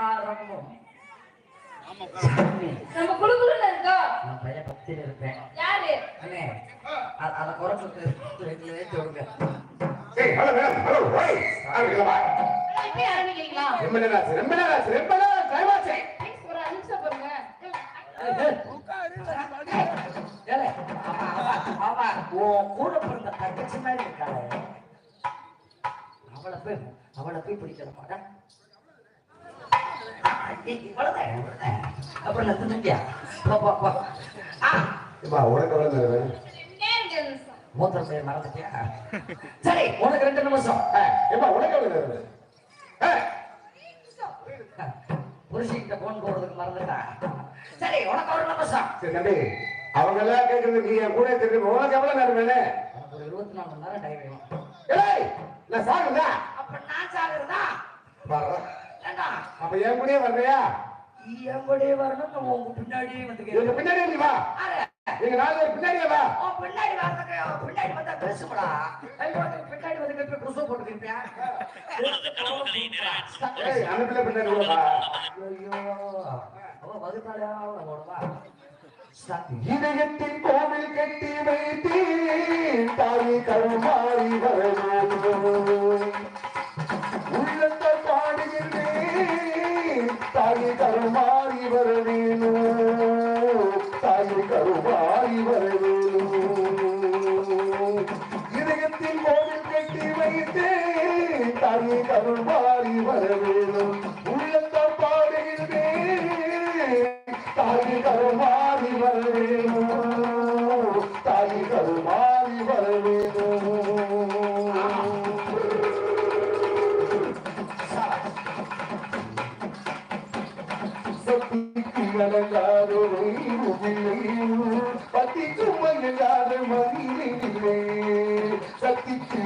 ஆரம்பம். நம்ம குழுக்குள்ள இருக்கா? நான் பையன் பக்தியில் இருப்பேன். யாரு? அண்ணே அதை குறைச்சிட்டு ரெண்டு ஏற்றி விடுங்க. ஏய் ஹலோ மேடம் ஹலோ ஓய் ஆரம்பிக்கலாமா இப்படி ஆரம்பிக்கிறீங்களா ரொம்ப நேரம் ஆச்சு ரொம்ப நேரம் ஆச்சு ரொம்ப நேரம் டைம் ஆச்சு Please, ஒரு அஞ்சு நிமிஷம் பாருங்க. ஏலே, அவ, அவ, அவ, உன் கூட பிறந்த தங்கச்சி மாதிரி இருக்காளே. அவளை போய் அவளை போய் இவ்வளவுதான். அப்புறம் நான் ஏம்மா உனக்கு எவ்வளவு மூத்திர பேர் மறந்துட்டியா சரி உனக்கு ரெண்டு நிமிஷம் ஏம்மா உனக்கு எவ்வளவு புருஷன்கிட்ட போன் போடுறதுக்கு மறந்துட்டா சரி உனக்கு ஒரு நிமிஷம் சரி தம்பி அவங்க எல்லாம் கேட்கறது நீ என் கூட தெரியும் உனக்கு எவ்வளவு நேரம் வேணும் உனக்கு ஒரு இருபத்தி நாலு மணி நேரம் டைம் வேணும் ஏய் நான் சாகுதா அப்ப நான் சாகுறதா ஏண்டா அப்ப என் கூடயே வர்றியா என் கூடயே வரணும் நான் உங்க பின்னாடியே பின்னாடியே நீ வா. நீங்க நாலு பின்னாடியே வா. பின்னாடி வரதுக்கு பின்னாடி வந்தா நீ பின்னாடி வந்து ட்ரெஸ் போட்டுக்கிறியா அந்த பிள்ளை பின்னாடி வா. ஐயோ. அவளை போடுவா ஸ்டார்ட் இதயத்தில் கோவில் கட்டி வைத்தேன். தாய் கருமாறி కరుణ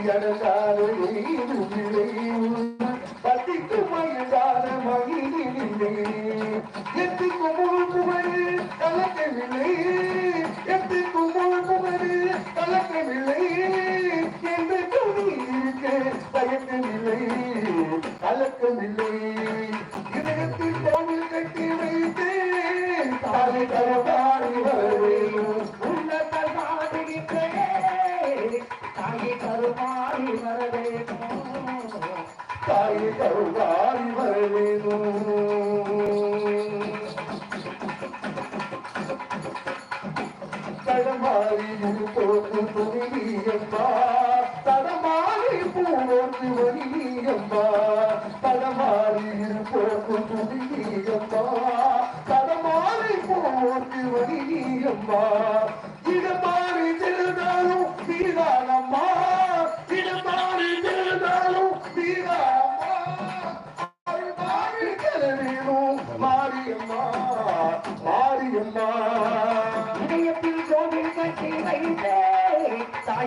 சக்திக்கு அலங்கார பத்திக்கு மயங்காத மகிழிலே எத்திக்கு முழு புகழ் கலக்கவில்லை. தாய் கருவாடி வரவேணும் தடமாறி போக்கு துணியம்மா தடமாறி பூவோக்கு வணியம்மா தடமாறி போக்கு துணியம்மா தடமாறி பூவோக்கு வணியம்மா இடமாறி திருநாளும் வீரானம்மா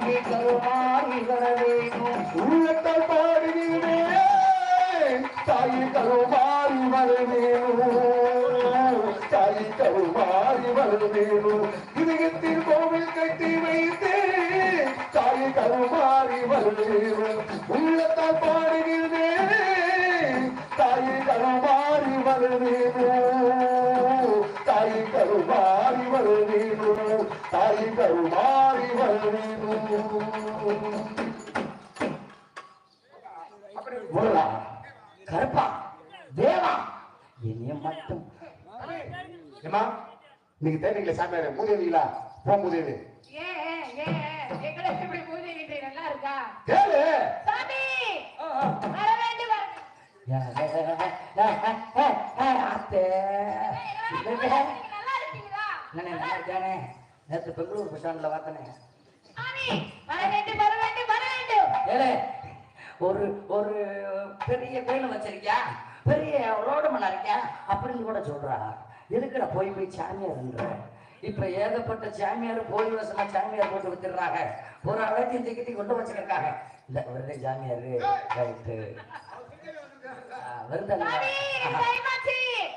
தாயை கருமாறி வரவேணும் உள்ளத்தால் பாடுகிறேன் தாய் கருமாறி வரவேணும். தாய் கருமாறி வரவேணும். இதயத்தில் கோவில் கட்டி வைத்தேன் தாய் கருமாறி வரவேணும். உள்ளத்தால் பாடுகிறேன் தாய் கருமாறி வரவேணும். கருமாறி வரவேணும் முருகா கருப்பா தேவா என்னைய மட்டும் ஏமா நீங்க தேடிங்களா சாமியார் மூதேவிங்களா போ மூதேவி கேளு சாமி வர வேண்டும் வர அத்தே நீங்க நல்லா இருக்கீங்களா என்னண்ணே நல்லா இருக்கானே நேற்று பெங்களூர் பஸ் ஸ்டாண்ட்ல பார்த்தனே. ஏலே ஒரு ஒரு பெரிய கோயில் வச்சிருக்கியா? பெரிய ரோடு மண்ணா இருக்கியா அப்படின்னு கூட சொல்றா. எதுக்குடா போய் போய் சாமியார்ன்ற? இப்ப ஏகப்பட்ட சாமியார் போய் வசமா சாமியார் போட்டு வச்சிடுறாங்க ஒரு அளவுக்கு இந்த கிட்டி கொண்டு வச்சிருக்காங்க. இந்த வருது சாமியார் ரைட்டு. விருந்தல்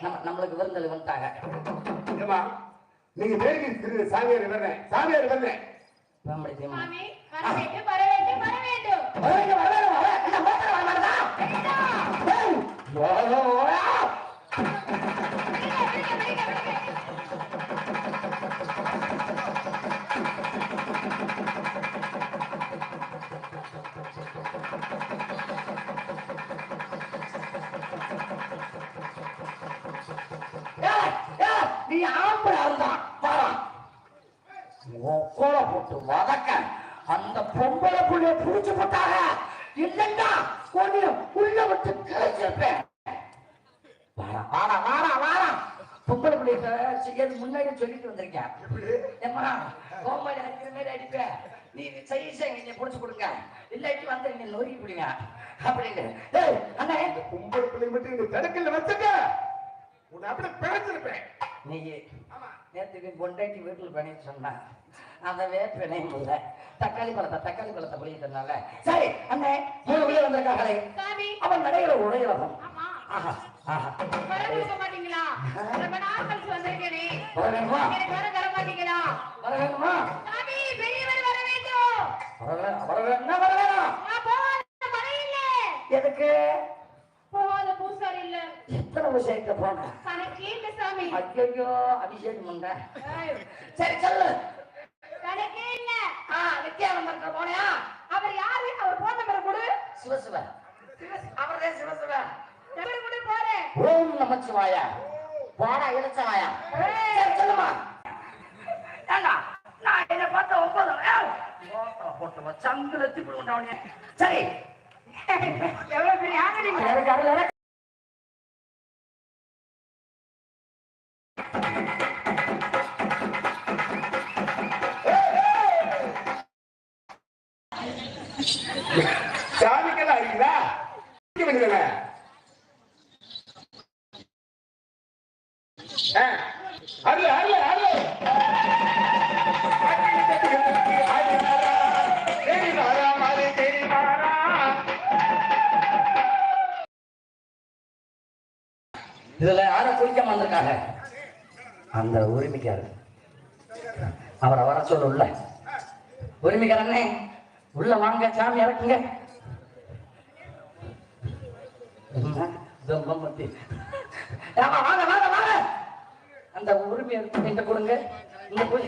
நம்ம நம்மளுக்கு விருந்தல் வந்துட்டாங்க. ஏமா நீங்க தேடி திரு சாமியார் வர்றேன் சாமியார் வர்றேன் வர வேண்டும் வர வேண்டும் வர வேண்டும் வரவேங்க, வரவேங்க, வரவேங்க. என்ன மூத்தர் வர மாட்டேதா? ஏய், ஏய், ஏய், நீ ஆம்பளை இருந்தா வாடா கோலை போட்டு வதக்க அந்த பொம்பளை புள்ளைய புடிச்சு போட்டாங்க இல்லைன்னா கொண்டு உள்ள விட்டு கிழிச்சிருப்பேன் வாடா வாடா வாடா வாடா. பொம்பளை செய்யறது முன்னாடி சொல்லிட்டு வந்திருக்கேன் ஏம்மா கோமாளி அடிக்கிற மாதிரி அடிப்பேன் நீ சைஸை நீங்க புடிச்சு கொடுங்க. இல்லாட்டி வந்து நீங்க நொறுக்கி பிடிங்க அப்படின்னு. ஏய் அண்ணே. பொம்பளை பிள்ளை மட்டும் இந்த தடுக்கல வச்சுக்க. உன்னை அப்படியே பிழைச்சிருப்பேன் நீ நேற்றுக்கு பொண்டாட்டி வீட்டில் பண்ணிட்டு சொன்னா. அதவே பிணையும் இல்லை. தக்காளி பழத்தை தக்காளி பழத்தை புளியதுனால சரி அண்ணே மூணு பேர் வந்திருக்காங்களே. அவன் நடைகிற உடையிறவன் ஆஹா ஆஹா. வர மாட்டீங்களா? ரொம்ப நாள் கழிச்சு வந்திருக்கேனே. வர வேணுமா மாட்டீங்களா? வர பெரியவர் வர வேண்டும். வர வர எதுக்கு? பூசாரி இல்ல எத்தனை விஷயத்த போன? கணக்கே இல்ல சாமி? ஐயோ அபிஷேகம் ஏய், சரி சொல்லு. கணக்கே இல்ல. ஆ நித்யா நம்பர் போனியா? அவர் யாரு? அவர் போன் நம்பர் கொடு. சிவசிவ. அவர்தான் சிவசிவ. நம்பர் கொடு போறேன் ஓம் நமச்சிவாயா. போடா இழுச்சவாயா சரி சொல்லுமா. ஏண்டா? நான் என்ன பார்த்த ஒன்பது போட்டு சங்குல திப்பி உண்டவனே சரி. எவ்வளவு பெரிய ஆளு சாமிக்கெல்லாம் அறிவிதா இதுல யாரும் குளிக்காம வந்திருக்காங்க? அந்த உரிமைக்காரர். அவரை வர சொல்ல உரிமைக்காரன்னே உரிமைக்காரனே உள்ள வாங்க சாமி இறக்குங்க. வாங்க வாங்க வாங்க. அந்த உரிமையை என்கிட்ட கொடுங்க. இங்க போய்